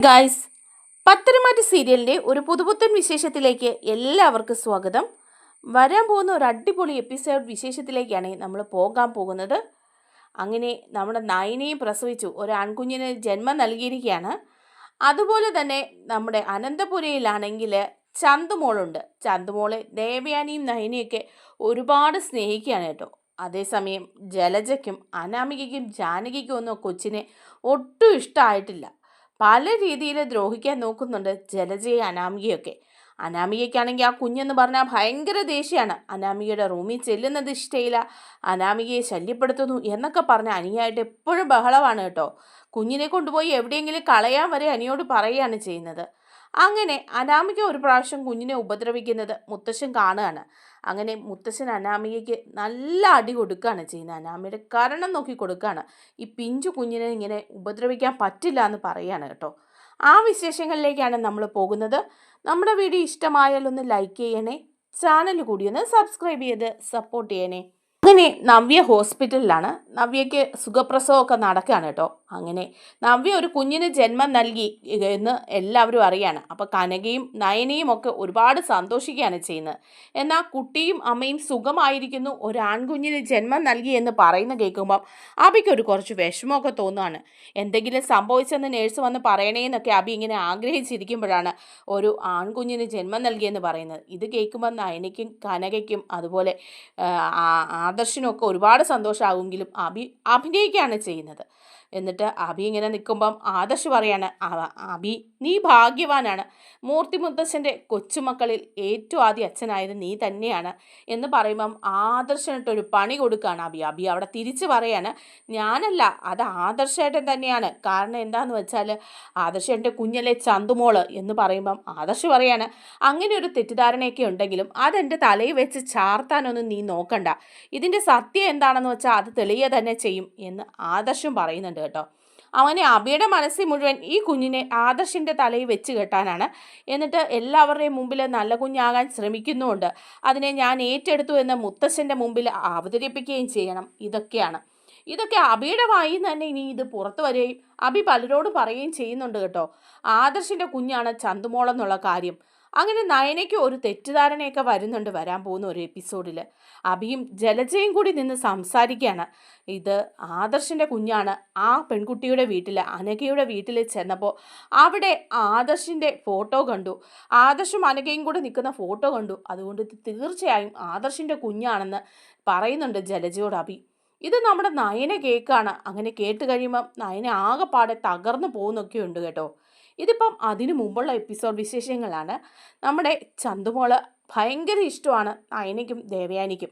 Guys Patharamattu സീരിയലിന്റെ ഒരു പുതുപുത്തൻ വിശേഷത്തിലേക്ക് എല്ലാവർക്കും സ്വാഗതം. വരാൻ പോകുന്ന ഒരു അടിപൊളി എപ്പിസോഡ് വിശേഷത്തിലേക്കാണ് നമ്മൾ പോകാൻ പോകുന്നത്. അങ്ങനെ നമ്മുടെ നായിനെയും പ്രസവിച്ചു. ഒരു ആൺകുഞ്ഞിന് ജന്മം നൽകിയിരിക്കുകയാണ്. അതുപോലെ തന്നെ നമ്മുടെ അനന്തപുരയിലാണെങ്കിൽ ചന്തുമോളുണ്ട്. ചന്തുമോളെ ദേവയാനിയും നയനിയൊക്കെ ഒരുപാട് സ്നേഹിക്കുകയാണ് കേട്ടോ. അതേസമയം ജലജയ്ക്കും അനാമികയ്ക്കും ജാനകിക്കും ഒന്നും കൊച്ചിനെ ഒട്ടും ഇഷ്ടമായിട്ടില്ല. പല രീതിയിൽ ദ്രോഹിക്കാൻ നോക്കുന്നുണ്ട് ജലജയെ അനാമികയൊക്കെ. അനാമികയ്ക്കാണെങ്കിൽ ആ കുഞ്ഞെന്ന് പറഞ്ഞാൽ ഭയങ്കര ദേഷ്യമാണ് അനാമികയുടെ റൂമിൽ ചെല്ലുന്നത് ഇഷ്ടയില്ല അനാമികയെ ശല്യപ്പെടുത്തുന്നു എന്നൊക്കെ പറഞ്ഞ് അനിയായിട്ട് എപ്പോഴും ബഹളമാണ് കേട്ടോ. കുഞ്ഞിനെ കൊണ്ടുപോയി എവിടെയെങ്കിലും കളയാൻ വരെ അനിയോട് പറയുകയാണ് ചെയ്യുന്നത്. അങ്ങനെ അനാമിക ഒരു പ്രാവശ്യം കുഞ്ഞിനെ ഉപദ്രവിക്കുന്നത് മുത്തശ്ശൻ കാണുകയാണ്. അങ്ങനെ മുത്തശ്ശൻ അനാമികയ്ക്ക് നല്ല അടി കൊടുക്കുകയാണ് ചെയ്യുന്നത്. അനാമിയുടെ കരണം നോക്കി കൊടുക്കുകയാണ് ഈ പിഞ്ചു കുഞ്ഞിനെ ഇങ്ങനെ ഉപദ്രവിക്കാൻ പറ്റില്ല എന്ന് പറയുകയാണ് കേട്ടോ. ആ വിശേഷങ്ങളിലേക്കാണ് നമ്മൾ പോകുന്നത്. നമ്മുടെ വീഡിയോ ഇഷ്ടമായാലൊന്ന് ലൈക്ക് ചെയ്യണേ ചാനൽ കൂടി ഒന്ന് സബ്സ്ക്രൈബ് ചെയ്ത് സപ്പോർട്ട് ചെയ്യണേ. അങ്ങനെ നവ്യ ഹോസ്പിറ്റലിലാണ്. നവ്യയ്ക്ക് സുഖപ്രസവമൊക്കെ നടക്കുകയാണ് കേട്ടോ. അങ്ങനെ നവ്യ ഒരു കുഞ്ഞിന് ജന്മം നൽകി എന്ന് എല്ലാവരും അറിയാണ്. അപ്പോൾ കനകയും നയനയും ഒക്കെ ഒരുപാട് സന്തോഷിക്കുകയാണ് ചെയ്യുന്നത്. എന്നാൽ കുട്ടിയും അമ്മയും സുഖമായിരിക്കുന്നു. ഒരു ആൺകുഞ്ഞിന് ജന്മം നൽകി എന്ന് പറയുന്ന കേൾക്കുമ്പം അബിക്ക് ഒരു കുറച്ച് വിഷമമൊക്കെ തോന്നുകയാണ് എന്തെങ്കിലും സംഭവിച്ചെന്ന് നേഴ്സ് വന്ന് പറയണേന്നൊക്കെ അബി ഇങ്ങനെ ആഗ്രഹിച്ചിരിക്കുമ്പോഴാണ് ഒരു ആൺകുഞ്ഞിന് ജന്മം നൽകിയെന്ന് പറയുന്നത്. ഇത് കേൾക്കുമ്പോൾ നയനയ്ക്കും കനകയ്ക്കും അതുപോലെ ആ, ആദർശിനും ഒക്കെ ഒരുപാട് സന്തോഷമാകുമെങ്കിലും അഭി അഭിനയിക്കുകയാണ് ചെയ്യുന്നത്. എന്നിട്ട് അബി ഇങ്ങനെ നിൽക്കുമ്പം ആദർശ് പറയാണ് "അവ- അബി നീ ഭാഗ്യവാനാണ്. മൂർത്തി കൊച്ചുമക്കളിൽ ഏറ്റവും ആദ്യം അച്ഛനായത് നീ തന്നെയാണ്. എന്ന് പറയുമ്പം ആദർശനിട്ടൊരു പണി കൊടുക്കുകയാണ് അബി അബി അവിടെ തിരിച്ച് പറയാണ് ഞാനല്ല അത് ആദർശേട്ടൻ തന്നെയാണ്. കാരണം എന്താണെന്ന് വെച്ചാൽ ആദർശേട്ടന്റെ കുഞ്ഞല്ലേ ചന്തുമോൾ എന്ന് പറയുമ്പം ആദർശ് പറയാണ് അങ്ങനെ ഒരു തെറ്റിദ്ധാരണയൊക്കെ ഉണ്ടെങ്കിലും അതെന്റെ തലയിൽ വെച്ച് ചാർത്താനൊന്നും നീ നോക്കണ്ട. ഇതിന്റെ സത്യം എന്താണെന്ന് വെച്ചാൽ അത് തെളിയുക തന്നെ ചെയ്യും എന്ന് ആദർശം പറയുന്നുണ്ട്. കേട്ടോ. അവനെ അബിയുടെ മനസ്സിൽ മുഴുവൻ ഈ കുഞ്ഞിനെ ആദർശിന്റെ തലയിൽ വെച്ച് കെട്ടാനാണ്. എന്നിട്ട് എല്ലാവരുടെയും മുമ്പിൽ നല്ല കുഞ്ഞാകാൻ ശ്രമിക്കുന്നുമുണ്ട്. അതിനെ ഞാൻ ഏറ്റെടുത്തു എന്ന് മുത്തശ്ശന്റെ മുമ്പിൽ അവതരിപ്പിക്കുകയും ചെയ്യണം. ഇതൊക്കെയാണ്. ഇതൊക്കെ അബിയുടെ വായിൽ നിന്ന് തന്നെ ഇനി ഇത് പുറത്തു വരികയും അബി പലരോടും പറയുകയും ചെയ്യുന്നുണ്ട് കേട്ടോ. ആദർശിന്റെ കുഞ്ഞാണ് ചന്തുമോളെന്നുള്ള കാര്യം. അങ്ങനെ നയനയ്ക്ക് ഒരു തെറ്റിദ്ധാരണയൊക്കെ വരുന്നുണ്ട് വരാൻ പോകുന്ന ഒരു എപ്പിസോഡിൽ അബിയും ജലജയും കൂടി നിന്ന് സംസാരിക്കുകയാണ്. ഇത് ആദർശിന്റെ കുഞ്ഞാണ്. ആ പെൺകുട്ടിയുടെ വീട്ടിൽ അനഘയുടെ വീട്ടിൽ ചെന്നപ്പോൾ അവിടെ ആദർശിന്റെ ഫോട്ടോ കണ്ടു. ആദർശും അനഘയും കൂടി നിൽക്കുന്ന ഫോട്ടോ കണ്ടു. അതുകൊണ്ട് തീർച്ചയായും ആദർശിന്റെ കുഞ്ഞാണെന്ന് പറയുന്നുണ്ട് ജലജയോട് അബി. ഇത് നമ്മുടെ നയനെ കേൾക്കാണ്. അങ്ങനെ കേട്ട് കഴിയുമ്പം നയനെ ആകെപ്പാടെ തകർന്നു പോകുന്നൊക്കെ ഉണ്ട് കേട്ടോ. ഇതിപ്പം അതിനു മുമ്പുള്ള എപ്പിസോഡ് വിശേഷങ്ങളാണ്. നമ്മുടെ ചന്തുമോൾ ഭയങ്കര ഇഷ്ടമാണ് നയനയ്ക്കും ദേവയാനിക്കും.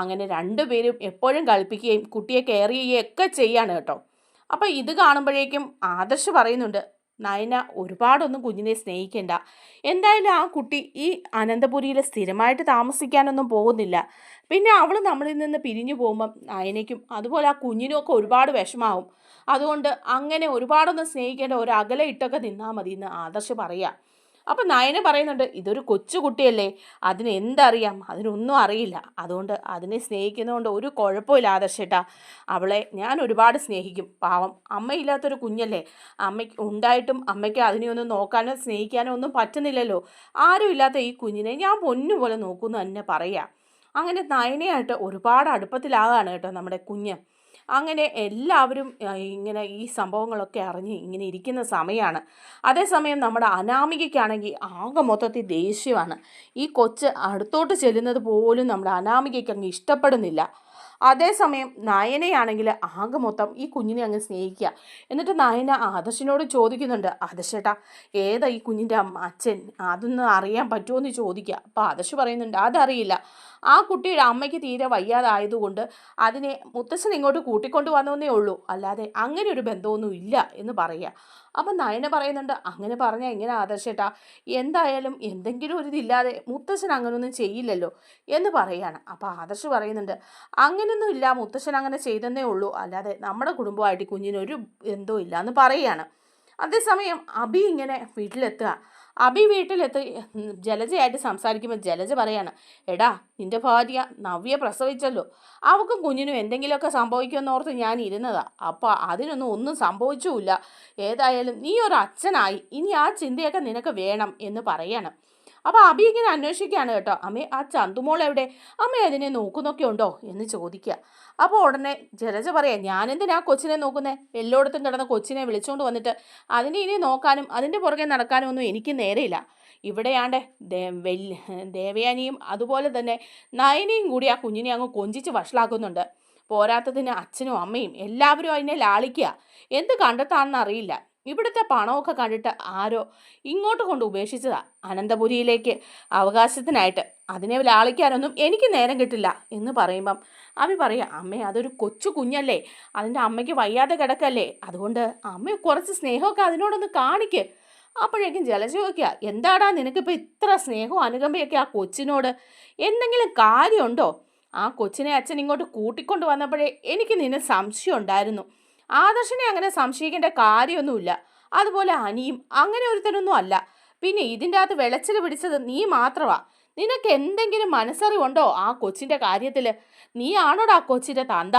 അങ്ങനെ രണ്ടുപേരും എപ്പോഴും കളിപ്പിക്കുകയും കുട്ടിയെ കെയർ ചെയ്യുകയും ഒക്കെ ചെയ്യാണ് കേട്ടോ. അപ്പോൾ ഇത് കാണുമ്പോഴേക്കും ആദർശ് പറയുന്നുണ്ട് നയന ഒരുപാടൊന്നും കുഞ്ഞിനെ സ്നേഹിക്കണ്ട. എന്തായാലും ആ കുട്ടി ഈ അനന്തപുരിയിൽ സ്ഥിരമായിട്ട് താമസിക്കാനൊന്നും പോകുന്നില്ല. പിന്നെ അവൾ നമ്മളിൽ നിന്ന് പിരിഞ്ഞു പോകുമ്പം നയനയ്ക്കും അതുപോലെ ആ കുഞ്ഞിനും ഒക്കെ ഒരുപാട് വിഷമാവും. അതുകൊണ്ട് അങ്ങനെ ഒരുപാടൊന്നും സ്നേഹിക്കേണ്ട ഒരു അകലെ ഇട്ടൊക്കെ നിന്നാൽ മതി എന്ന് ആദർശ് പറയുക അപ്പം നയന പറയുന്നുണ്ട് ഇതൊരു കൊച്ചുകുട്ടിയല്ലേ അതിന് എന്തറിയാം? അതിനൊന്നും അറിയില്ല. അതുകൊണ്ട് അതിനെ സ്നേഹിക്കുന്നതുകൊണ്ട് ഒരു കുഴപ്പമില്ല ആദർശേട്ടാ അവളെ ഞാൻ ഒരുപാട് സ്നേഹിക്കും. പാവം അമ്മയില്ലാത്തൊരു കുഞ്ഞല്ലേ. അമ്മയ്ക്ക് ഉണ്ടായിട്ടും അമ്മയ്ക്ക് അതിനെ അതിനെയൊന്നും നോക്കാനോ സ്നേഹിക്കാനോ ഒന്നും പറ്റുന്നില്ലല്ലോ. ആരും ഇല്ലാത്ത ഈ കുഞ്ഞിനെ ഞാൻ പൊന്നുപോലെ നോക്കുമെന്ന് തന്നെ പറയാം. അങ്ങനെ നയനയായിട്ട് ഒരുപാട് അടുപ്പത്തിലാകാണ് കേട്ടോ നമ്മുടെ കുഞ്ഞ്. അങ്ങനെ എല്ലാവരും ഇങ്ങനെ ഈ സംഭവങ്ങളൊക്കെ അറിഞ്ഞ് ഇങ്ങനെ ഇരിക്കുന്ന സമയമാണ് അതേസമയം നമ്മുടെ അനാമികയ്ക്കാണെങ്കിൽ ആകെ മൊത്തത്തിൽ ദേഷ്യമാണ്. ഈ കൊച്ച് അടുത്തോട്ട് ചെല്ലുന്നത് പോലും നമ്മുടെ അനാമികയ്ക്ക് അങ്ങ് ഇഷ്ടപ്പെടുന്നില്ല. അതേസമയം നായനെയാണെങ്കിൽ ആകെ മൊത്തം ഈ കുഞ്ഞിനെ അങ്ങ് സ്നേഹിക്കുക. എന്നിട്ട് നായന ആദർശിനോട് ചോദിക്കുന്നുണ്ട് ആദർശേട്ടാ ഏതാ ഈ കുഞ്ഞിന്റെ അച്ഛൻ? അതൊന്ന് അറിയാൻ പറ്റുമോ എന്ന് ചോദിക്കുക. അപ്പോൾ ആദർശ് പറയുന്നുണ്ട് അതറിയില്ല. ആ കുട്ടിയുടെ അമ്മയ്ക്ക് തീരെ വയ്യാതായതുകൊണ്ട് അതിനെ മുത്തശ്ശൻ ഇങ്ങോട്ട് കൂട്ടിക്കൊണ്ട് വന്നതേ ഉള്ളൂ. അല്ലാതെ അങ്ങനെ ഒരു ബന്ധമൊന്നും ഇല്ല എന്ന് പറയുക. അപ്പം നയന പറയുന്നുണ്ട് അങ്ങനെ പറഞ്ഞാൽ എങ്ങനെ ആദർശേട്ടാ? എന്തായാലും എന്തെങ്കിലും ഒരു ഇതില്ലാതെ മുത്തശ്ശൻ അങ്ങനൊന്നും ചെയ്യില്ലല്ലോ എന്ന് പറയാണ്. അപ്പോൾ ആദർശ് പറയുന്നുണ്ട് അങ്ങനെയൊന്നും ഇല്ല മുത്തശ്ശൻ അങ്ങനെ ചെയ്തെന്നേ ഉള്ളൂ. അല്ലാതെ നമ്മുടെ കുടുംബമായിട്ട് കുഞ്ഞിനൊരു എന്തോ ഇല്ല എന്ന് പറയുകയാണ്. അതേസമയം അബി ഇങ്ങനെ വീട്ടിലെത്തുക. അബി വീട്ടിലെത്തി ജലജയായിട്ട് സംസാരിക്കുമ്പോൾ ജലജ പറയാണ് എടാ നിന്റെ ഭാര്യ നവ്യ പ്രസവിച്ചല്ലോ. അവക്കും കുഞ്ഞിനും എന്തെങ്കിലുമൊക്കെ സംഭവിക്കുമെന്ന് ഓർത്ത് ഞാൻ ഇരുന്നതാ. അപ്പോൾ അതിനൊന്നും ഒന്നും സംഭവിച്ചുമില്ല. ഏതായാലും നീ ഒരു അച്ഛനായി. ഇനി ആ ചിന്തയൊക്കെ നിനക്ക് വേണം എന്ന് പറയണം. അപ്പോൾ അബി ഇങ്ങനെ അന്വേഷിക്കുകയാണ് കേട്ടോ. അമ്മേ ആ ചന്തുമോൾ എവിടെ? അമ്മ അതിനെ നോക്കുന്നൊക്കെ ഉണ്ടോ എന്ന് ചോദിക്കുക. അപ്പോൾ ഉടനെ ജലജ പറയാം ഞാനെന്തിനാ കൊച്ചിനെ നോക്കുന്നേ? എല്ലായിടത്തും കിടന്ന കൊച്ചിനെ വിളിച്ചുകൊണ്ട് വന്നിട്ട് അതിനെ ഇനി നോക്കാനും അതിന്റെ പുറകെ നടക്കാനും ഒന്നും എനിക്ക് നേരെയില്ല. ഇവിടെയാണ്ട് ദേവയാനിയും അതുപോലെ തന്നെ നയനിയും കൂടി ആ കുഞ്ഞിനെ അങ്ങ് കൊഞ്ചിച്ച് വഷളാക്കുന്നുണ്ട്. പോരാത്തതിന് അച്ഛനും അമ്മയും എല്ലാവരും അതിനെ ലാളിക്കുക. എന്ത് കണ്ടെത്താണെന്ന് അറിയില്ല. ഇവിടുത്തെ പണമൊക്കെ കണ്ടിട്ട് ആരോ ഇങ്ങോട്ട് കൊണ്ട് ഉപേക്ഷിച്ചതാ അനന്തപുരിയിലേക്ക്. അവകാശത്തിനായിട്ട് അതിനെ ലാളിക്കാനൊന്നും എനിക്ക് നേരം കിട്ടില്ല എന്ന് പറയുമ്പം അവി പറയുക അമ്മേ അതൊരു കൊച്ചു കുഞ്ഞല്ലേ അതിന്റെ അമ്മയ്ക്ക് വയ്യാതെ കിടക്കല്ലേ അതുകൊണ്ട് അമ്മ കുറച്ച് സ്നേഹമൊക്കെ അതിനോടൊന്ന് കാണിക്ക്. അപ്പോഴേക്കും ജലജ എന്താടാ നിനക്കിപ്പോൾ ഇത്ര സ്നേഹവും അനുകമ്പയൊക്കെ ആ കൊച്ചിനോട്? എന്തെങ്കിലും കാര്യമുണ്ടോ? ആ കൊച്ചിനെ അച്ഛൻ ഇങ്ങോട്ട് കൂട്ടിക്കൊണ്ട് വന്നപ്പോഴേ എനിക്ക് നിന്നെ സംശയം ഉണ്ടായിരുന്നു. ആദർശനെ അങ്ങനെ സംശയിക്കേണ്ട കാര്യമൊന്നുമില്ല. അതുപോലെ അനിയും അങ്ങനെ ഒരുത്തരൊന്നും അല്ല. പിന്നെ ഇതിന്റെ അകത്ത് വിളച്ചിൽ പിടിച്ചത് നീ മാത്രമാ നിനക്ക് എന്തെങ്കിലും മനസ്സറിവുണ്ടോ ആ കൊച്ചിന്റെ കാര്യത്തിൽ നീ ആണോടാ കൊച്ചിന്റെ തന്ത?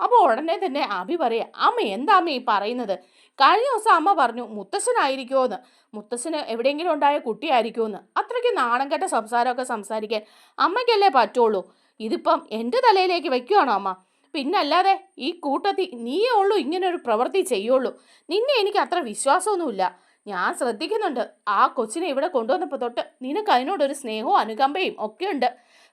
അപ്പോൾ ഉടനെ തന്നെ അഭി പറയാ അമ്മ എന്താ അമ്മ ഈ പറയുന്നത്? കഴിഞ്ഞ ദിവസം അമ്മ പറഞ്ഞു മുത്തശ്ശനായിരിക്കുമോ എന്ന് മുത്തശ്ശന് എവിടെയെങ്കിലും ഉണ്ടായ കുട്ടിയായിരിക്കുമോ എന്ന് അത്രയ്ക്ക് നാണം കെട്ട സംസാരമൊക്കെ സംസാരിക്കാൻ അമ്മയ്ക്കല്ലേ പറ്റുള്ളൂ. ഇതിപ്പം എന്റെ തലയിലേക്ക് വെക്കുവാണോ അമ്മ? പിന്നല്ലാതെ ഈ കൂട്ടത്തിൽ നീയേ ഉള്ളൂ ഇങ്ങനൊരു പ്രവൃത്തി ചെയ്യുള്ളൂ. നിന്നെ എനിക്ക് അത്ര വിശ്വാസമൊന്നുമില്ല. ഞാൻ ശ്രദ്ധിക്കുന്നുണ്ട്. ആ കൊച്ചിനെ ഇവിടെ കൊണ്ടുവന്നപ്പോൾ തൊട്ട് നിനക്ക് അതിനോടൊരു സ്നേഹവും അനുകമ്പയും ഒക്കെ ഉണ്ട്.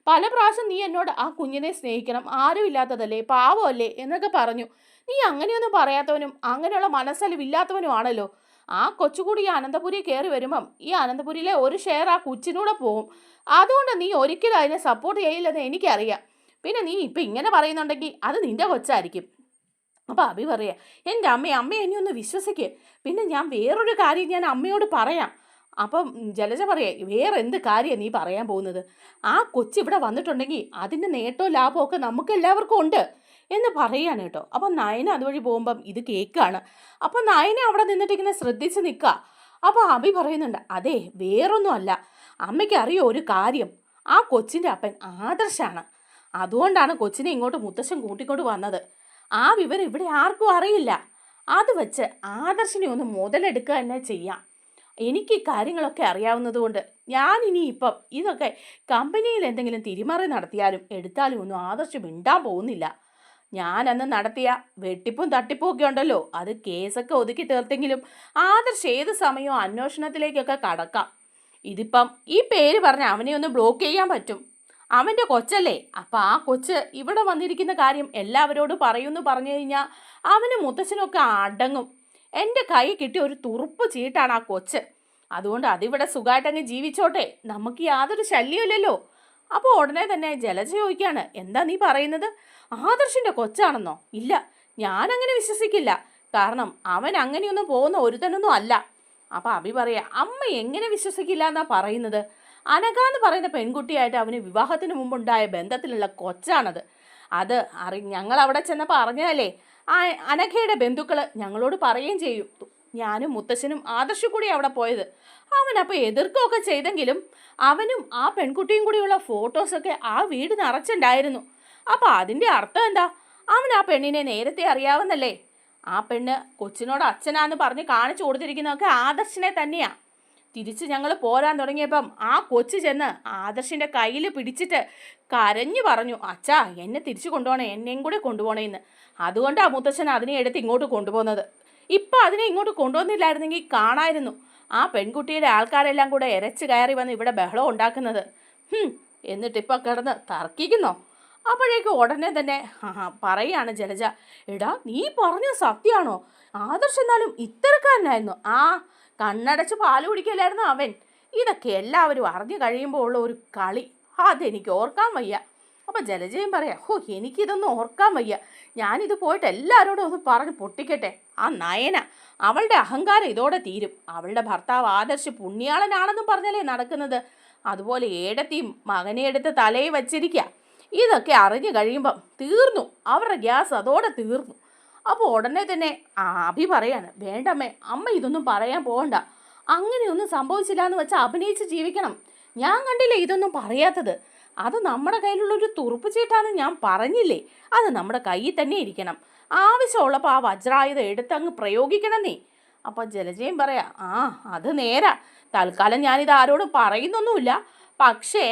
പല പ്രാവശ്യം നീ എന്നോട് ആ കുഞ്ഞിനെ സ്നേഹിക്കണം ആരും ഇല്ലാത്തതല്ലേ പാവമല്ലേ എന്നൊക്കെ പറഞ്ഞു. നീ അങ്ങനെയൊന്നും പറയാത്തവനും അങ്ങനെയുള്ള മനസ്സലിവില്ലാത്തവനും ആണല്ലോ ആ കൊച്ചുകൂടി ഈ അനന്തപുരി കയറി വരുമ്പം ഈ അനന്തപുരിയിലെ ഒരു ഷെയർ ആ കൊച്ചിനൂടെ പോകും. അതുകൊണ്ട് നീ ഒരിക്കലും അതിനെ സപ്പോർട്ട് ചെയ്യില്ലെന്ന് എനിക്കറിയാം. പിന്നെ നീ ഇപ്പം ഇങ്ങനെ പറയുന്നുണ്ടെങ്കിൽ അത് നിന്റെ കൊച്ചായിരിക്കും. അപ്പോൾ അഭി പറയുക എന്റെ അമ്മ അമ്മ എന്നെ ഒന്ന് വിശ്വസിക്ക്. പിന്നെ ഞാൻ വേറൊരു കാര്യം ഞാൻ അമ്മയോട് പറയാം. അപ്പം ജലജ പറയാം വേറെ എന്ത് കാര്യമാണ് നീ പറയാൻ പോകുന്നത്? ആ കൊച്ച് ഇവിടെ വന്നിട്ടുണ്ടെങ്കിൽ അതിന്റെ നേട്ടവും ലാഭവും ഒക്കെ നമുക്ക് എല്ലാവർക്കും ഉണ്ട്. എന്ന് പറയാണ് കേട്ടോ. അപ്പം നയന അതുവഴി പോകുമ്പം ഇത് കേൾക്കുകയാണ് അപ്പം നയന അവിടെ നിന്നിട്ട് ഇങ്ങനെ ശ്രദ്ധിച്ച് നിൽക്കുക അപ്പോൾ അഭി പറയുന്നുണ്ട് അതെ വേറൊന്നും അല്ല. അമ്മയ്ക്ക് അറിയോ ഒരു കാര്യം. ആ കൊച്ചിന്റെ അപ്പൻ ആദർശാണ്. അതുകൊണ്ടാണ് കൊച്ചിനെ ഇങ്ങോട്ട് മുത്തശ്ശൻ കൂട്ടിക്കൊണ്ട് വന്നത്. ആ വിവരം ഇവിടെ ആർക്കും അറിയില്ല. അത് വെച്ച് ആദർശിനെ ഒന്ന് മുതലെടുക്കുക തന്നെ ചെയ്യാം. എനിക്ക് കാര്യങ്ങളൊക്കെ അറിയാവുന്നതുകൊണ്ട് ഞാൻ ഇനി ഇപ്പം ഇതൊക്കെ കമ്പനിയിൽ എന്തെങ്കിലും തിരിമറി നടത്തിയാലും എടുത്താലും ഒന്നും ആദർശം മിണ്ടാൻ പോകുന്നില്ല. ഞാൻ അന്ന് നടത്തിയ വെട്ടിപ്പും തട്ടിപ്പും ഒക്കെ ഉണ്ടല്ലോ. അത് കേസൊക്കെ ഒതുക്കി തീർത്തെങ്കിലും ആദർശ് ഏത് സമയവും അന്വേഷണത്തിലേക്കൊക്കെ കടക്കാം. ഇതിപ്പം ഈ പേര് പറഞ്ഞ് അവനെ ഒന്ന് ബ്ലോക്ക് ചെയ്യാൻ പറ്റും. അവന്റെ കൊച്ചല്ലേ? അപ്പം ആ കൊച്ച് ഇവിടെ വന്നിരിക്കുന്ന കാര്യം എല്ലാവരോടും പറയുമെന്ന് പറഞ്ഞു കഴിഞ്ഞാൽ അവന് മുത്തച്ഛനൊക്കെ അടങ്ങും. എന്റെ കൈ കിട്ടിയ ഒരു തുറുപ്പ് ചീട്ടാണ് ആ കൊച്ച്. അതുകൊണ്ട് അതിവിടെ സുഖമായിട്ടങ്ങ് ജീവിച്ചോട്ടെ. നമുക്ക് യാതൊരു ശല്യമില്ലല്ലോ. അപ്പോൾ ഉടനെ തന്നെ ജലജ ചോദിക്കുകയാണ് എന്താ നീ പറയുന്നത്? ആദർശിന്റെ കൊച്ചാണെന്നോ? ഇല്ല ഞാനങ്ങനെ വിശ്വസിക്കില്ല. കാരണം അവൻ അങ്ങനെയൊന്നും പോകുന്ന ഒരുത്തനൊന്നും അല്ല. അപ്പോൾ അഭി പറയാ അമ്മ എങ്ങനെ വിശ്വസിക്കില്ല എന്നാ പറയുന്നത്? അനഘ എന്ന് പറയുന്ന പെൺകുട്ടിയായിട്ട് അവന് വിവാഹത്തിന് മുമ്പുണ്ടായ ബന്ധത്തിലുള്ള കൊച്ചാണത്. അത് അറി ഞങ്ങൾ അവിടെ ചെന്നപ്പോൾ അറിഞ്ഞാലേ ആ അനഘയുടെ ബന്ധുക്കൾ ഞങ്ങളോട് പറയുകയും ചെയ്യും. ഞാനും മുത്തശ്ശനും ആദർശ കൂടി അവിടെ പോയത്. അവനപ്പോൾ എതിർക്കുകയൊക്കെ ചെയ്തെങ്കിലും അവനും ആ പെൺകുട്ടിയും കൂടിയുള്ള ഫോട്ടോസൊക്കെ ആ വീട് നിറച്ചുണ്ടായിരുന്നു അപ്പോൾ അതിന്റെ അർത്ഥം എന്താ? അവൻ ആ പെണ്ണിനെ നേരത്തെ അറിയാവുന്നല്ലേ? ആ പെണ്ണ് കൊച്ചിനോട് അച്ഛനാന്ന് പറഞ്ഞ് കാണിച്ചു കൊടുത്തിരിക്കുന്നതൊക്കെ ആദർശിനെ തന്നെയാ. തിരിച്ച് ഞങ്ങൾ പോരാൻ തുടങ്ങിയപ്പം ആ കൊച്ചു ചെന്ന് ആദർശിന്റെ കയ്യിൽ പിടിച്ചിട്ട് കരഞ്ഞു പറഞ്ഞു അച്ഛാ എന്നെ തിരിച്ചു കൊണ്ടുപോകണേ എന്നെയും കൂടെ കൊണ്ടുപോകണേന്ന് അതുകൊണ്ടാണ് മുത്തച്ഛൻ അതിനെ എടുത്ത് ഇങ്ങോട്ട് കൊണ്ടുപോകുന്നത്. ഇപ്പം അതിനെ ഇങ്ങോട്ട് കൊണ്ടുവന്നില്ലായിരുന്നെങ്കിൽ കാണായിരുന്നു. ആ പെൺകുട്ടിയുടെ ആൾക്കാരെല്ലാം കൂടെ എരച്ച് കയറി വന്ന് ഇവിടെ ബഹളം ഉണ്ടാക്കുന്നത്. എന്നിട്ടിപ്പോൾ കിടന്ന് തർക്കിക്കുന്നോ? അപ്പോഴേക്കും ഉടനെ തന്നെ പറയാണ് ജലജ. എടാ നീ പറഞ്ഞ സത്യമാണോ? ആദർശ് എന്നാലും ഇത്തരക്കാരനായിരുന്നു. ആ കണ്ണടച്ച് പാൽ കുടിക്കലായിരുന്നു അവൻ. ഇതൊക്കെ എല്ലാവരും അറിഞ്ഞു കഴിയുമ്പോൾ ഉള്ള ഒരു കളി. അതെനിക്ക് ഓർക്കാൻ വയ്യ. അപ്പോൾ ജലജയും പറയാം ഹോ എനിക്കിതൊന്നും ഓർക്കാൻ വയ്യ. ഞാനിത് പോയിട്ട് എല്ലാവരോടും ഒന്ന് പറഞ്ഞ് പൊട്ടിക്കട്ടെ. ആ നയന അവളുടെ അഹങ്കാരം ഇതോടെ തീരും. അവളുടെ ഭർത്താവ് ആദർശ് പുണ്യാളനാണെന്നും പറഞ്ഞല്ലേ നടക്കുന്നത്. അതുപോലെ ഏടത്തിയും മകനെ എടുത്ത് തലയിൽ വച്ചിരിക്കുക ഇതൊക്കെ അറിഞ്ഞു കഴിയുമ്പം തീർന്നു. അവരുടെ ഗ്യാസ് അതോടെ തീർന്നു. അപ്പോൾ ഉടനെ തന്നെ അഭി പറയാണ് വേണ്ടമ്മേ അമ്മ ഇതൊന്നും പറയാൻ പോകണ്ട അങ്ങനെയൊന്നും സംഭവിച്ചില്ല എന്ന് വെച്ചാൽ അഭിനയിച്ച് ജീവിക്കണം. ഞാൻ കണ്ടില്ലേ ഇതൊന്നും പറയാത്തത്? അത് നമ്മുടെ കയ്യിലുള്ള ഒരു തുറുപ്പ് ചീട്ടാന്ന് ഞാൻ പറഞ്ഞില്ലേ? അത് നമ്മുടെ കയ്യിൽ തന്നെ ഇരിക്കണം. ആവശ്യമുള്ളപ്പോൾ ആ വജ്രായുധം എടുത്തങ്ങ് പ്രയോഗിക്കണം നീ. അപ്പോൾ ജലജയും പറയാ ആ അത് നേരാ. തൽക്കാലം ഞാനിത് ആരോടും പറയുന്നൊന്നുമില്ല. പക്ഷേ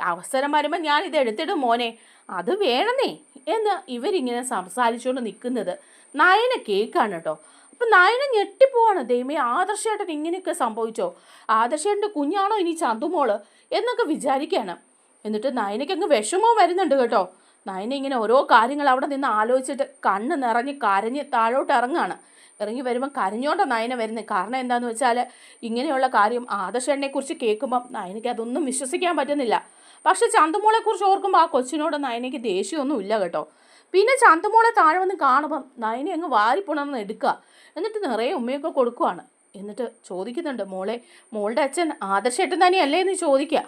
അവസരം വരുമ്പോൾ ഞാൻ എടുത്തിടും മോനെ. അത് വേണമെന്നേ എന്ന് ഇവരിങ്ങനെ സംസാരിച്ചുകൊണ്ട് നിൽക്കുന്നത് നയന കേൾക്കാണ് കേട്ടോ. അപ്പം നയന ഞെട്ടിപ്പോവാണ്. ദൈവമേ ആദർശേട്ടൻ ഇങ്ങനെയൊക്കെ സംഭവിച്ചോ? ആദർശേട്ടന്റെ കുഞ്ഞാണോ ഇനി ചന്തുമോൾ എന്നൊക്കെ വിചാരിക്കുകയാണ്. എന്നിട്ട് നയനയ്ക്ക് അങ്ങ് വിഷമവും വരുന്നുണ്ട് കേട്ടോ. നയന ഇങ്ങനെ ഓരോ കാര്യങ്ങൾ അവിടെ നിന്ന് ആലോചിച്ചിട്ട് കണ്ണ് നിറഞ്ഞ് കരഞ്ഞ് താഴോട്ട് ഇറങ്ങാണ് ഇറങ്ങി വരുമ്പോൾ കരഞ്ഞോണ്ട നയന വരുന്നത്. കാരണം എന്താണെന്ന് വെച്ചാൽ ഇങ്ങനെയുള്ള കാര്യം ആദർശനെ കുറിച്ച് കേൾക്കുമ്പം നയനയ്ക്ക് അതൊന്നും വിശ്വസിക്കാൻ പറ്റുന്നില്ല. പക്ഷെ ചന്തുമോളെ കുറിച്ച് ഓർക്കുമ്പോൾ ആ കൊച്ചിനോട് നയനയ്ക്ക് ദേഷ്യമൊന്നും ഇല്ല കേട്ടോ. പിന്നെ ചന്തുമോളെ താഴെ വന്ന് കാണുമ്പം നയന അങ്ങ് വാരിപ്പുണർന്ന് എടുക്കുക എന്നിട്ട് നിറയെ ഉമ്മയൊക്കെ കൊടുക്കുവാണ്. എന്നിട്ട് ചോദിക്കുന്നുണ്ട് മോളെ മോളുടെ അച്ഛൻ ആദർശേട്ടൻ തന്നെയല്ലേ എന്ന് ചോദിക്കുക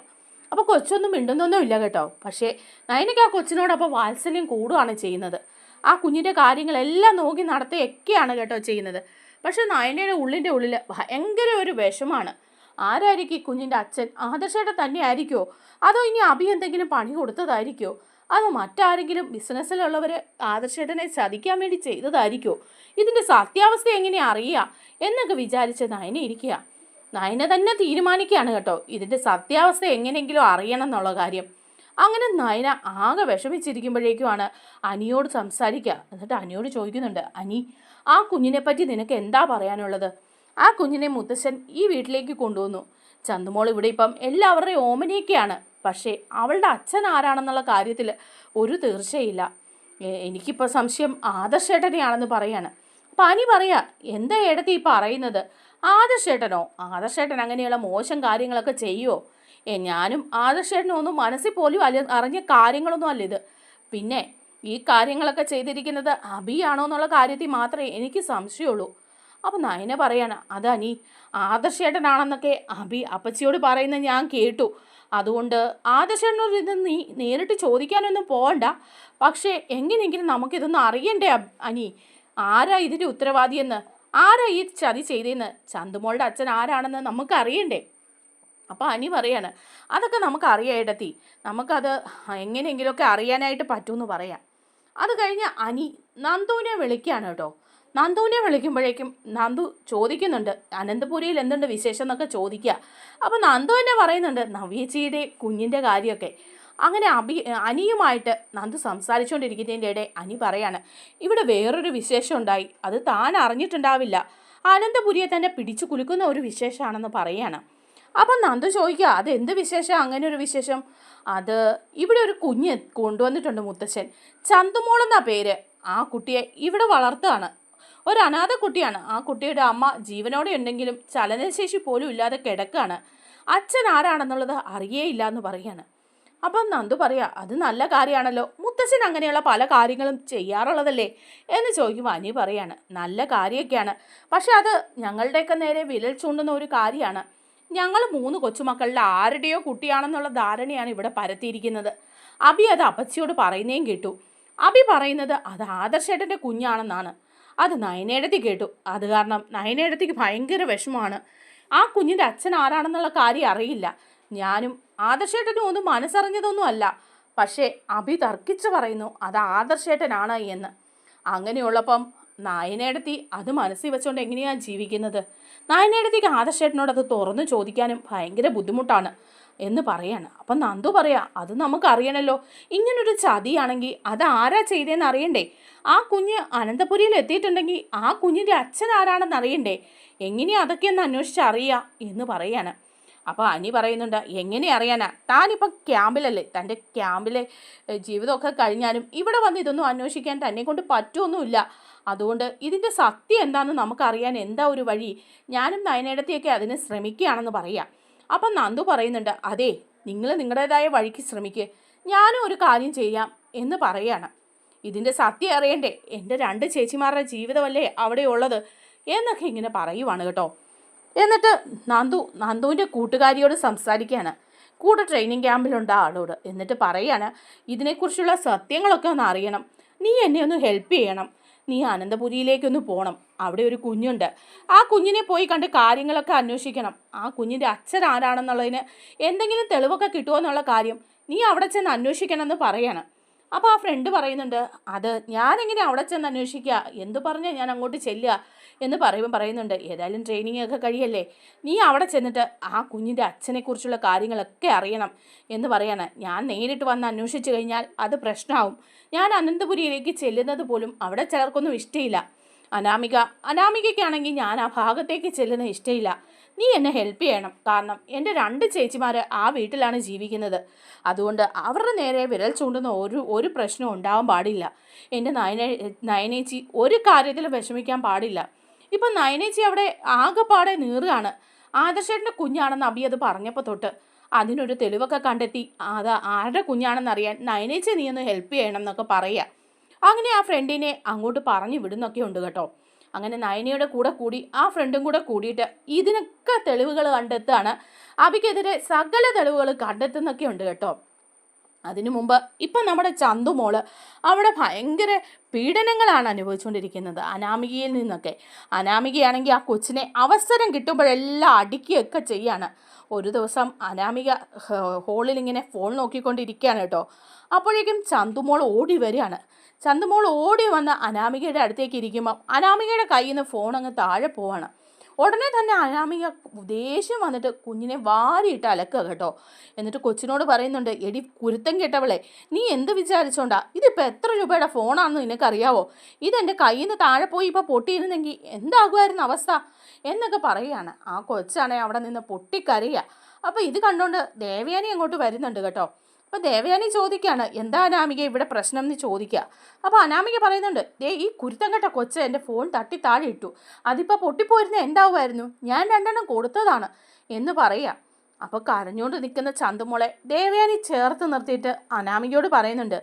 അപ്പോൾ കൊച്ചൊന്നും മിണ്ടുന്നൊന്നും ഇല്ല കേട്ടോ. പക്ഷേ നയനയ്ക്ക് ആ കൊച്ചിനോട് അപ്പോൾ വാത്സല്യം കൂടുകയാണ് ചെയ്യുന്നത്. ആ കുഞ്ഞിന്റെ കാര്യങ്ങളെല്ലാം നോക്കി നടത്തുകയൊക്കെയാണ് കേട്ടോ ചെയ്യുന്നത്. പക്ഷേ നയനയുടെ ഉള്ളിന്റെ ഉള്ളിൽ ഭയങ്കര ഒരു വിഷമാണ്. ആരായിരിക്കും ഈ കുഞ്ഞിന്റെ അച്ഛൻ? ആദർശയുടെ തന്നെ ആയിരിക്കുമോ അതോ ഇനി അഭി എന്തെങ്കിലും പണി കൊടുത്തതായിരിക്കുമോ അതോ മറ്റാരെങ്കിലും ബിസിനസ്സിലുള്ളവർ ആദർശേട്ടനെ ചതിക്കാൻ വേണ്ടി ചെയ്തതായിരിക്കുമോ ഇതിന്റെ സത്യാവസ്ഥ എങ്ങനെ അറിയുക എന്നൊക്കെ വിചാരിച്ച് നയന ഇരിക്കുക നയന തന്നെ തീരുമാനിക്കുകയാണ് കേട്ടോ. ഇതിന്റെ സത്യാവസ്ഥ എങ്ങനെയെങ്കിലും അറിയണം എന്നുള്ള കാര്യം. അങ്ങനെ നയന ആകെ വിഷമിച്ചിരിക്കുമ്പോഴേക്കുമാണ് അനിയോട് സംസാരിക്കുക. എന്നിട്ട് അനിയോട് ചോദിക്കുന്നുണ്ട് അനി ആ കുഞ്ഞിനെ പറ്റി നിനക്ക് എന്താ പറയാനുള്ളത്? ആ കുഞ്ഞിനെ മുത്തശ്ശൻ ഈ വീട്ടിലേക്ക് കൊണ്ടുവന്നു. ചന്തുമോൾ ഇവിടെ ഇപ്പം എല്ലാവരുടെയും ഓമനയൊക്കെയാണ്. പക്ഷേ അവളുടെ അച്ഛൻ ആരാണെന്നുള്ള കാര്യത്തിൽ ഒരു തീർച്ചയില്ല. എനിക്കിപ്പോൾ സംശയം ആദർശേട്ടനെയാണെന്ന് പറയാണ്. അനി പറയാ എന്താ ഏടത്തി ഈ പറയുന്നത്? ആദർശേട്ടനോ? ആദർശേട്ടൻ അങ്ങനെയുള്ള മോശം കാര്യങ്ങളൊക്കെ ചെയ്യുമോ ഞാനും ആദർശേട്ടനും ഒന്നും മനസ്സിൽ പോലും അല്ല അറിഞ്ഞ കാര്യങ്ങളൊന്നും അല്ല ഇത്. പിന്നെ ഈ കാര്യങ്ങളൊക്കെ ചെയ്തിരിക്കുന്നത് അബിയാണോ എന്നുള്ള കാര്യത്തിൽ മാത്രമേ എനിക്ക് സംശയമുള്ളൂ. അപ്പം നയന പറയാണ് അതനി ആദർശേട്ടനാണെന്നൊക്കെ അഭി അപ്പച്ചിയോട് പറയുന്ന ഞാൻ കേട്ടു. അതുകൊണ്ട് ആദർശേട്ടനോട് ഇത് നീ നേരിട്ട് ചോദിക്കാനൊന്നും പോകണ്ട പക്ഷേ എങ്ങനെയെങ്കിലും നമുക്കിതൊന്നും അറിയണ്ടേ അനി? ആരാ ഇതിന്റെ ഉത്തരവാദിയെന്ന്? ആരാ ഈ ചതി ചെയ്തതെന്ന് ചന്തുമോളുടെ അച്ഛൻ ആരാണെന്ന് നമുക്ക് അറിയണ്ടേ അപ്പോൾ അനി പറയാണ് അതൊക്കെ നമുക്ക് അറിയായിടത്തി നമുക്കത് എങ്ങനെയെങ്കിലുമൊക്കെ അറിയാനായിട്ട് പറ്റുമെന്ന് പറയാം. അത് കഴിഞ്ഞ് അനി നന്ദുവിനെ വിളിക്കുകയാണ് കേട്ടോ. നന്ദുവിനെ വിളിക്കുമ്പോഴേക്കും നന്ദു ചോദിക്കുന്നുണ്ട് അനന്തപുരിയിൽ എന്തുണ്ട് വിശേഷം എന്നൊക്കെ ചോദിക്കുക. അപ്പോൾ നന്ദു തന്നെ പറയുന്നുണ്ട് നവ്യച്ചിയുടെ കുഞ്ഞിന്റെ കാര്യമൊക്കെ. അങ്ങനെ അഭി അനിയുമായിട്ട് നന്ദു സംസാരിച്ചുകൊണ്ടിരിക്കുന്നതിന്റെ ഇടെ അനി പറയാണ് ഇവിടെ വേറൊരു വിശേഷം ഉണ്ടായി അത് താൻ അറിഞ്ഞിട്ടുണ്ടാവില്ല. അനന്തപുരിയെ തന്നെ പിടിച്ചു കുലുക്കുന്ന ഒരു വിശേഷമാണെന്ന് പറയാണ്. അപ്പം നന്ദു ചോദിക്കുക അത് എന്ത് വിശേഷം? അങ്ങനെ ഒരു വിശേഷം? അത് ഇവിടെ ഒരു കുഞ്ഞ് കൊണ്ടുവന്നിട്ടുണ്ട് മുത്തശ്ശൻ ചന്തുമോളെന്നാ പേര്. ആ കുട്ടിയെ ഇവിടെ വളർത്തുകയാണ്. ഒരു അനാഥ കുട്ടിയാണ്. ആ കുട്ടിയുടെ അമ്മ ജീവനോടെ ഉണ്ടെങ്കിലും ചലനശേഷി പോലും ഇല്ലാതെ കിടക്കുകയാണ്. അച്ഛൻ ആരാണെന്നുള്ളത് അറിയേയില്ല എന്ന് പറയാണ് അപ്പം നന്ദു പറയാ അത് നല്ല കാര്യമാണല്ലോ. മുത്തശ്ശൻ അങ്ങനെയുള്ള പല കാര്യങ്ങളും ചെയ്യാറുള്ളതല്ലേ? എന്ന് ചോദിക്കുമ്പോൾ അനി പറയാണ് നല്ല കാര്യമൊക്കെയാണ്. പക്ഷെ അത് ഞങ്ങളുടെയൊക്കെ നേരെ വിരൽ ചൂണ്ടുന്ന ഒരു കാര്യമാണ്. ഞങ്ങൾ മൂന്ന് കൊച്ചുമക്കളുടെ ആരുടെയോ കുട്ടിയാണെന്നുള്ള ധാരണയാണ് ഇവിടെ പരത്തിയിരിക്കുന്നത്. അബി അത് അപ്പച്ചിയോട് പറയുന്നേം കേട്ടു. അബി പറയുന്നത് അത് ആദർശേട്ടന്റെ കുഞ്ഞാണെന്നാണ്. അത് നയനേടത്തി കേട്ടു. അത് കാരണം നയനേടത്തിക്ക് ഭയങ്കര വിഷമമാണ്. ആ കുഞ്ഞിന്റെ അച്ഛൻ ആരാണെന്നുള്ള കാര്യം അറിയില്ല. ഞാനും ആദർശേട്ടനും ഒന്നും മനസ്സറിഞ്ഞതൊന്നും അല്ല പക്ഷേ അഭി തർക്കിച്ച് പറയുന്നു അത് ആദർശേട്ടനാണ് എന്ന്. അങ്ങനെയുള്ളപ്പം നായനേടത്തി അത് മനസ്സിൽ വെച്ചുകൊണ്ട് എങ്ങനെയാണ് ജീവിക്കുന്നത്? നായനേടത്തിക്ക് ആദർശേട്ടനോട് അത് തുറന്നു ചോദിക്കാനും ഭയങ്കര ബുദ്ധിമുട്ടാണ്. എന്ന് പറയാണ്. അപ്പം നന്ദു പറയാ അത് നമുക്ക് അറിയണല്ലോ ഇങ്ങനൊരു ചതിയാണെങ്കിൽ അത് ആരാ ചെയ്തതെന്ന് അറിയണ്ടേ? ആ കുഞ്ഞ് അനന്തപുരിയിൽ എത്തിയിട്ടുണ്ടെങ്കിൽ ആ കുഞ്ഞിന്റെ അച്ഛൻ ആരാണെന്ന് അറിയണ്ടേ? എങ്ങനെയാ അതൊക്കെ ഒന്ന് അന്വേഷിച്ച് അറിയാം? എന്ന് പറയാണ്. അപ്പോൾ അനി പറയുന്നുണ്ട് എങ്ങനെ അറിയാനാ? താനിപ്പം ക്യാമ്പിലല്ലേ? തന്റെ ക്യാമ്പിലെ ജീവിതമൊക്കെ കഴിഞ്ഞാലും ഇവിടെ വന്ന് ഇതൊന്നും അന്വേഷിക്കാൻ തന്നെ കൊണ്ട് പറ്റുമൊന്നുമില്ല അതുകൊണ്ട് ഇതിന്റെ സത്യം എന്താണെന്ന് നമുക്കറിയാൻ എന്താ ഒരു വഴി? ഞാനും നയനേടത്തിയൊക്കെ അതിന് ശ്രമിക്കുകയാണെന്ന് പറയാം. അപ്പം നന്ദു പറയുന്നുണ്ട് അതെ നിങ്ങൾ നിങ്ങളുടേതായ വഴിക്ക് ശ്രമിക്കുക ഞാനും ഒരു കാര്യം ചെയ്യാം എന്ന് പറയാണ്. ഇതിന്റെ സത്യം അറിയണ്ടേ? എന്റെ രണ്ട് ചേച്ചിമാരുടെ ജീവിതമല്ലേ അവിടെയുള്ളത്? എന്നൊക്കെ ഇങ്ങനെ പറയുവാണ് കേട്ടോ. എന്നിട്ട് നന്ദു നന്ദുവിന്റെ കൂട്ടുകാരിയോട് സംസാരിക്കുകയാണ് കൂടെ ട്രെയിനിങ് ക്യാമ്പിലുണ്ട് ആളോട്. എന്നിട്ട് പറയാണ് ഇതിനെക്കുറിച്ചുള്ള സത്യങ്ങളൊക്കെ ഒന്ന് അറിയണം. നീ എന്നെ ഒന്ന് ഹെൽപ്പ് ചെയ്യണം. നീ അനന്തപുരിയിലേക്കൊന്ന് പോകണം അവിടെ ഒരു കുഞ്ഞുണ്ട്. ആ കുഞ്ഞിനെ പോയി കണ്ട് കാര്യങ്ങളൊക്കെ അന്വേഷിക്കണം. ആ കുഞ്ഞിന്റെ അച്ഛൻ ആരാണെന്നുള്ളതിന് എന്തെങ്കിലും തെളിവൊക്കെ കിട്ടുമോ എന്നുള്ള കാര്യം നീ അവിടെ ചെന്ന് അന്വേഷിക്കണം എന്ന് പറയണം. അപ്പോൾ ആ ഫ്രണ്ട് പറയുന്നുണ്ട് അത് ഞാനെങ്ങനെ അവിടെ ചെന്ന് അന്വേഷിക്കുക എന്ത് പറഞ്ഞാൽ ഞാൻ അങ്ങോട്ട് ചെല്ലുക? എന്ന് പറയുമ്പോൾ പറയുന്നുണ്ട് ഏതായാലും ട്രെയിനിങ് ഒക്കെ കഴിയല്ലേ? നീ അവിടെ ചെന്നിട്ട് ആ കുഞ്ഞിന്റെ അച്ഛനെക്കുറിച്ചുള്ള കാര്യങ്ങളൊക്കെ അറിയണം. എന്ന് പറയാണ്. ഞാൻ നേരിട്ട് വന്ന് അന്വേഷിച്ച് കഴിഞ്ഞാൽ അത് പ്രശ്നമാവും ഞാൻ അനന്തപുരിയിലേക്ക് ചെല്ലുന്നത് പോലും അവിടെ ചിലർക്കൊന്നും ഇഷ്ടമില്ല അനാമിക അനാമികയ്ക്കാണെങ്കിൽ ഞാൻ ആ ഭാഗത്തേക്ക് ചെല്ലുന്ന ഇഷ്ടമില്ല നീ എന്നെ ഹെൽപ്പ് ചെയ്യണം. കാരണം എന്റെ രണ്ട് ചേച്ചിമാർ ആ വീട്ടിലാണ് ജീവിക്കുന്നത്. അതുകൊണ്ട് അവരുടെ നേരെ വിരൽ ചൂണ്ടുന്ന ഒരു ഒരു പ്രശ്നവും ഉണ്ടാവാൻ പാടില്ല. എന്റെ നയന നയനേച്ചി ഒരു കാര്യത്തിൽ വിഷമിക്കാൻ പാടില്ല. ഇപ്പം നയനേച്ചി അവിടെ ആകെപ്പാടെ നീറുകയാണ്. ആദർശേട്ടന്റെ കുഞ്ഞാണെന്ന് അബി അത് പറഞ്ഞപ്പോൾ തൊട്ട് അതിനൊരു തെളിവൊക്കെ കണ്ടെത്തി. അത് ആരുടെ കുഞ്ഞാണെന്നറിയാൻ നയനേച്ചി നീ ഒന്ന് ഹെൽപ്പ് ചെയ്യണം എന്നൊക്കെ പറയുക. അങ്ങനെ ആ ഫ്രണ്ടിനെ അങ്ങോട്ട് പറഞ്ഞു വിടുന്നൊക്കെ ഉണ്ട് കേട്ടോ. അങ്ങനെ നയനയുടെ കൂടെ കൂടി ആ ഫ്രണ്ടും കൂടെ കൂടിയിട്ട് ഇതിനൊക്കെ തെളിവുകൾ കണ്ടെത്താണ്. അബിക്കെതിരെ സകല തെളിവുകൾ കണ്ടെത്തുന്നൊക്കെ ഉണ്ട് കേട്ടോ. അതിനു മുമ്പ് ഇപ്പം നമ്മുടെ ചന്തുമോൾ അവിടെ ഭയങ്കര പീഡനങ്ങളാണ് അനുഭവിച്ചുകൊണ്ടിരിക്കുന്നത് അനാമികയിൽ നിന്നൊക്കെ. അനാമികയാണെങ്കിൽ ആ കൊച്ചിനെ അവസരം കിട്ടുമ്പോഴെല്ലാം അടിക്കുകയൊക്കെ ചെയ്യാണ്. ഒരു ദിവസം അനാമിക ഹോളിൽ ഇങ്ങനെ ഫോൺ നോക്കിക്കൊണ്ടിരിക്കുകയാണ് കേട്ടോ. അപ്പോഴേക്കും ചന്തുമോൾ ഓടി വരികയാണ്. ചന്തുമോൾ ഓടി വന്ന് അനാമികയുടെ അടുത്തേക്ക് ഇരിക്കുമ്പം അനാമികയുടെ കയ്യിൽ നിന്ന് ഫോൺ അങ്ങ് താഴെ പോവാണ്. ഉടനെ തന്നെ അനാമിക ദേഷ്യം വന്നിട്ട് കുഞ്ഞിനെ വാരിയിട്ട് അലക്കുക കേട്ടോ. എന്നിട്ട് കൊച്ചിനോട് പറയുന്നുണ്ട് എടി കുരുത്തം കേട്ടവളെ നീ എന്ത് വിചാരിച്ചോണ്ടാ? ഇതിപ്പോൾ എത്ര രൂപയുടെ ഫോണാണെന്ന് നിനക്കറിയാവോ? ഇതെന്റെ കയ്യിൽ നിന്ന് താഴെ പോയി ഇപ്പോൾ പൊട്ടിയിരുന്നെങ്കിൽ എന്താകുമായിരുന്നു അവസ്ഥ? എന്നൊക്കെ പറയുകയാണ്. ആ കൊച്ചാണെ അവിടെ നിന്ന് പൊട്ടിക്കരയുക. അപ്പോൾ ഇത് കണ്ടുകൊണ്ട് ദേവയാനി അങ്ങോട്ട് വരുന്നുണ്ട് കേട്ടോ. അപ്പോൾ ദേവയാനി ചോദിക്കുകയാണ് എന്താ അനാമിക ഇവിടെ പ്രശ്നം എന്ന് ചോദിക്കുക അപ്പോൾ അനാമിക പറയുന്നുണ്ട് ദേ ഈ കുരുത്തം കെട്ട കൊച്ച് എന്റെ ഫോൺ തട്ടി താഴെ ഇട്ടു. അതിപ്പോൾ പൊട്ടിപ്പോയിരുന്ന എന്താവുമായിരുന്നു? ഞാൻ രണ്ടെണ്ണം കൊടുത്തതാണ്. എന്ന് പറയുക അപ്പോൾ കരഞ്ഞുകൊണ്ട് നിൽക്കുന്ന ചന്തുമോളെ ദേവയാനി ചേർത്ത് നിർത്തിയിട്ട് അനാമികയോട് പറയുന്നുണ്ട്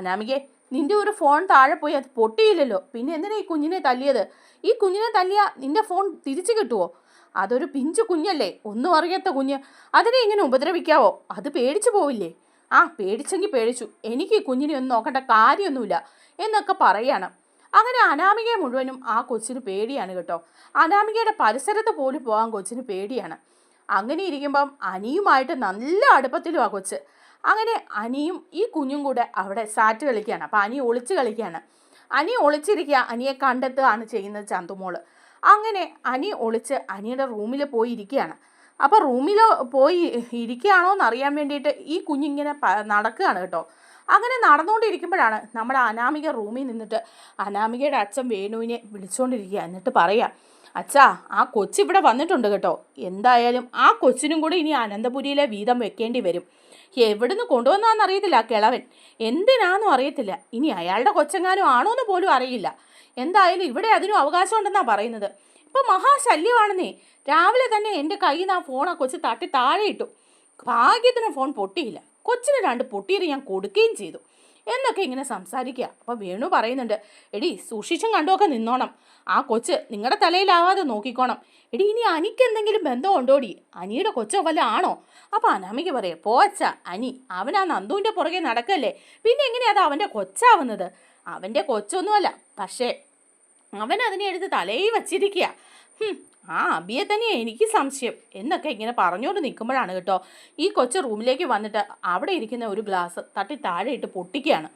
അനാമികെ നിന്റെ ഒരു ഫോൺ താഴെ പോയി അത് പൊട്ടിയില്ലല്ലോ. പിന്നെ എന്തിനാ ഈ കുഞ്ഞിനെ തല്ലിയത്? ഈ കുഞ്ഞിനെ തല്ലിയ നിന്റെ ഫോൺ തിരിച്ചു കിട്ടുമോ അതൊരു പിഞ്ചു കുഞ്ഞല്ലേ? ഒന്നും അറിയാത്ത കുഞ്ഞ്. അതിനെ ഇങ്ങനെ ഉപദ്രവിക്കാവോ? അത് പേടിച്ചു പോവില്ലേ? ആ പേടിച്ചെങ്കിൽ പേടിച്ചു. എനിക്ക് കുഞ്ഞിനെ ഒന്നും നോക്കേണ്ട കാര്യമൊന്നുമില്ല എന്നൊക്കെ പറയാണ്. അങ്ങനെ അനാമികയെ മുഴുവനും ആ കൊച്ചിന് പേടിയാണ് കേട്ടോ. അനാമികയുടെ പരിസരത്ത് പോലും പോകാൻ കൊച്ചിന് പേടിയാണ്. അങ്ങനെ ഇരിക്കുമ്പം അനിയുമായിട്ട് നല്ല അടുപ്പത്തിലും ആ കൊച്ച്. അങ്ങനെ അനിയും ഈ കുഞ്ഞും കൂടെ അവിടെ സാറ്റ് കളിക്കുകയാണ്. അപ്പം അനി ഒളിച്ച് കളിക്കുകയാണ്. അനി ഒളിച്ചിരിക്കുക അനിയെ കണ്ടെത്തുകയാണ് ചെയ്യുന്നത് ചന്തുമോൾ. അങ്ങനെ അനി ഒളിച്ച് അനിയുടെ റൂമിൽ പോയി ഇരിക്കുകയാണ് അപ്പോൾ റൂമിൽ പോയി ഇരിക്കുകയാണോ എന്ന് അറിയാൻ വേണ്ടിയിട്ട് ഈ കുഞ്ഞിങ്ങനെ നടക്കുകയാണ് കേട്ടോ. അങ്ങനെ നടന്നുകൊണ്ടിരിക്കുമ്പോഴാണ് നമ്മുടെ അനാമിക റൂമിൽ നിന്നിട്ട് അനാമികയുടെ അച്ഛൻ വേണുവിനെ വിളിച്ചുകൊണ്ടിരിക്കുക എന്നിട്ട് പറയാം അച്ഛാ ആ കൊച്ചിവിടെ വന്നിട്ടുണ്ട് കേട്ടോ. എന്തായാലും ആ കൊച്ചിനും കൂടി ഇനി അനന്തപുരിയിലെ വീതം വെക്കേണ്ടി വരും. എവിടുന്ന് കൊണ്ടുവന്നാന്ന് അറിയത്തില്ല കിളവൻ. എന്തിനാന്നും അറിയത്തില്ല. ഇനി അയാളുടെ കൊച്ചെങ്ങാനും ആണോ എന്ന് പോലും അറിയില്ല. എന്തായാലും ഇവിടെ അതിനും അവകാശം ഉണ്ടെന്നാണ് പറയുന്നത്. ഇപ്പം മഹാശല്യമാണെന്നേ. രാവിലെ തന്നെ എന്റെ കയ്യിൽ നിന്ന് ആ ഫോൺ ആ കൊച്ചു തട്ടി താഴെ ഇട്ടു ഭാഗ്യത്തിന് ഫോൺ പൊട്ടിയില്ല. കൊച്ചിന് രണ്ട് പൊട്ടിയത് ഞാൻ കൊടുക്കുകയും ചെയ്തു. എന്നൊക്കെ ഇങ്ങനെ സംസാരിക്കുക അപ്പോൾ വേണു പറയുന്നുണ്ട് എടി സൂക്ഷിച്ചും കണ്ടുമൊക്കെ നിന്നോണം. ആ കൊച്ച് നിങ്ങളുടെ തലയിലാവാതെ നോക്കിക്കോണം. എടി ഇനി അനിക്ക് എന്തെങ്കിലും ബന്ധം ഉണ്ടോടി അനിയുടെ കൊച്ചോ വല്ല ആണോ? അപ്പോൾ അനാമിക്ക് പറയാം പോച്ച അനി അവൻ ആ നന്ദുവിന്റെ പുറകെ നടക്കല്ലേ? പിന്നെ എങ്ങനെയാ അത് അവന്റെ കൊച്ചാവുന്നത്? അവന്റെ കൊച്ചൊന്നുമല്ല പക്ഷേ അവൻ അതിനെ എടുത്ത് തലയിൽ വച്ചിരിക്കുക. ആ അബിയെ തന്നെയാണ് എനിക്ക് സംശയം. എന്നൊക്കെ ഇങ്ങനെ പറഞ്ഞുകൊണ്ട് നിൽക്കുമ്പോഴാണ് കേട്ടോ ഈ കൊച്ചു റൂമിലേക്ക് വന്നിട്ട് അവിടെ ഇരിക്കുന്ന ഒരു ഗ്ലാസ് തട്ടി താഴെ ഇട്ട് പൊട്ടിക്കുകയാണ്.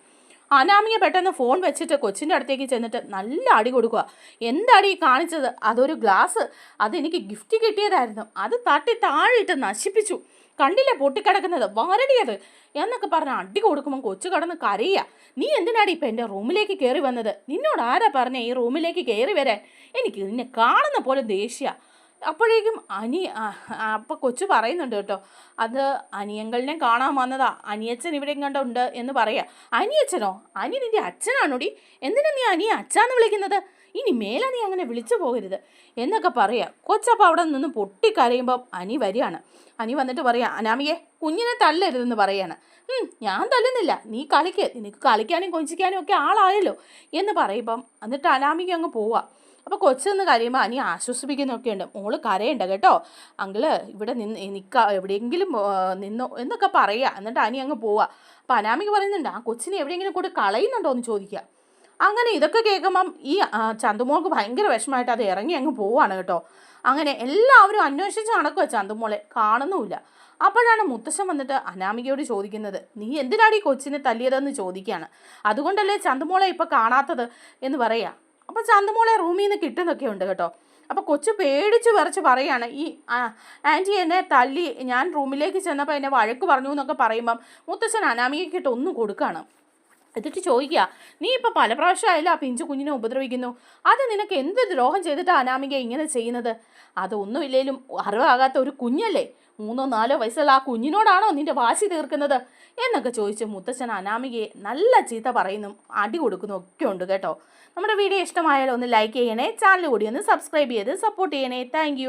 അനാമിക പെട്ടെന്ന് ഫോൺ വെച്ചിട്ട് കൊച്ചിന്റെ അടുത്തേക്ക് ചെന്നിട്ട് നല്ല അടി കൊടുക്കുക. എന്താടി കാണിച്ചത്? അതൊരു ഗ്ലാസ്. അതെനിക്ക് ഗിഫ്റ്റ് കിട്ടിയതായിരുന്നു. അത് തട്ടി താഴെ ഇട്ട് നശിപ്പിച്ചു. കണ്ടില്ലേ പൊട്ടിക്കിടക്കുന്നത്? വരടിയത്. എന്നൊക്കെ പറഞ്ഞ് അടി കൊടുക്കുമ്പോൾ കൊച്ചു കടന്ന് കരയുക. നീ എന്തിനാടി ഇപ്പം എന്റെ റൂമിലേക്ക് കയറി വന്നത്? നിന്നോട് ആരാ പറഞ്ഞേ ഈ റൂമിലേക്ക് കയറി വരാൻ? എനിക്ക് നിന്നെ കാണുന്ന പോലെ ദേഷ്യ. അപ്പോഴേക്കും അനി അപ്പം കൊച്ചു പറയുന്നുണ്ട് കേട്ടോ. അത് അനിയങ്കളിനെ കാണാൻ വന്നതാ. അനിയച്ചൻ ഇവിടെ കണ്ടുണ്ട് എന്ന് പറയാ. അനിയച്ചനോ? അനി നിന്റെ അച്ഛനാണോടി? എന്തിനാ നീ അനിയ അച്ഛാന്ന് വിളിക്കുന്നത്? ഇനി മേലെ നീ അങ്ങനെ വിളിച്ചു പോകരുത് എന്നൊക്കെ പറയാ. കൊച്ചപ്പം അവിടെ നിന്ന് പൊട്ടിക്കരയുമ്പം അനി വരികയാണ്. അനി വന്നിട്ട് പറയാം അനാമിയെ കുഞ്ഞിനെ തല്ലരുതെന്ന് പറയാണ്. "ഉം, ഞാൻ തല്ലുന്നില്ല. നീ കളിക്ക്. നിനക്ക് കളിക്കാനും കൊഞ്ചിക്കാനും ഒക്കെ ആളായല്ലോ. എന്ന് പറയുമ്പം എന്നിട്ട് അനാമിക്ക് അങ്ങ് പോവാം. അപ്പോൾ കൊച്ചെന്ന് കരയുമ്പോൾ അനി ആശ്വസിപ്പിക്കുന്നൊക്കെ ഉണ്ട് മോൾ കരയണ്ട കേട്ടോ. അങ്കിൾ ഇവിടെ നിന്ന് നിൽക്ക എവിടെയെങ്കിലും നിന്നോ എന്നൊക്കെ പറയുക എന്നിട്ട് അനി അങ്ങ് പോവുക അപ്പോൾ അനാമിക്ക് പറയുന്നുണ്ട് ആ കൊച്ചിനെ എവിടെയെങ്കിലും കൂടെ കളയുന്നുണ്ടോ എന്ന് ചോദിക്കുക അങ്ങനെ ഇതൊക്കെ കേൾക്കുമ്പം ഈ ചന്തുമോൾക്ക് ഭയങ്കര വിഷമമായിട്ട് അത് ഇറങ്ങി അങ്ങ് പോവാണ് കേട്ടോ. അങ്ങനെ എല്ലാവരും അന്വേഷിച്ച് നടക്കുക ചന്തുമോളെ. കാണുന്നുമില്ല. അപ്പോഴാണ് മുത്തശ്ശൻ വന്നിട്ട് അനാമികയോട് ചോദിക്കുന്നത് നീ എന്തിനാണ് ഈ കൊച്ചിനെ തല്ലിയതെന്ന് ചോദിക്കുകയാണ്? അതുകൊണ്ടല്ലേ ചന്തുമോളെ ഇപ്പോൾ കാണാത്തത്? എന്ന് പറയാ. അപ്പോൾ ചന്തുമോളെ റൂമിൽ നിന്ന് കിട്ടുന്നൊക്കെ ഉണ്ട് കേട്ടോ. അപ്പോൾ കൊച്ചു പേടിച്ച് വിറച്ച് പറയാണ് ഈ ആന്റി എന്നെ തല്ലി ഞാൻ റൂമിലേക്ക് ചെന്നപ്പോൾ എന്നെ വഴക്ക് പറഞ്ഞു എന്നൊക്കെ പറയുമ്പം മുത്തശ്ശൻ അനാമികയ്ക്കിട്ട് ഒന്നും കൊടുക്കുകയാണ് എന്നിട്ട് ചോദിക്കുക നീ ഇപ്പം പല പ്രാവശ്യമായാലും ആ പിഞ്ചു കുഞ്ഞിനെ ഉപദ്രവിക്കുന്നു? അത് നിനക്ക് എന്ത് ദ്രോഹം ചെയ്തിട്ടാ അനാമിക ഇങ്ങനെ ചെയ്യുന്നത്? അതൊന്നുമില്ലേലും അറിവാകാത്ത ഒരു കുഞ്ഞല്ലേ? മൂന്നോ നാലോ വയസ്സുള്ള ആ കുഞ്ഞിനോടാണോ നിന്റെ വാശി തീർക്കുന്നത്? എന്നൊക്കെ ചോദിച്ച് മുത്തച്ഛൻ അനാമികയെ നല്ല ചീത്ത പറയുന്നു അടി കൊടുക്കുന്നു ഒക്കെ ഉണ്ട് കേട്ടോ. നമ്മുടെ വീഡിയോ ഇഷ്ടമായാലും ഒന്ന് ലൈക്ക് ചെയ്യണേ ചാനൽ കൂടി ഒന്ന് സബ്സ്ക്രൈബ് ചെയ്ത് സപ്പോർട്ട് ചെയ്യണേ. താങ്ക്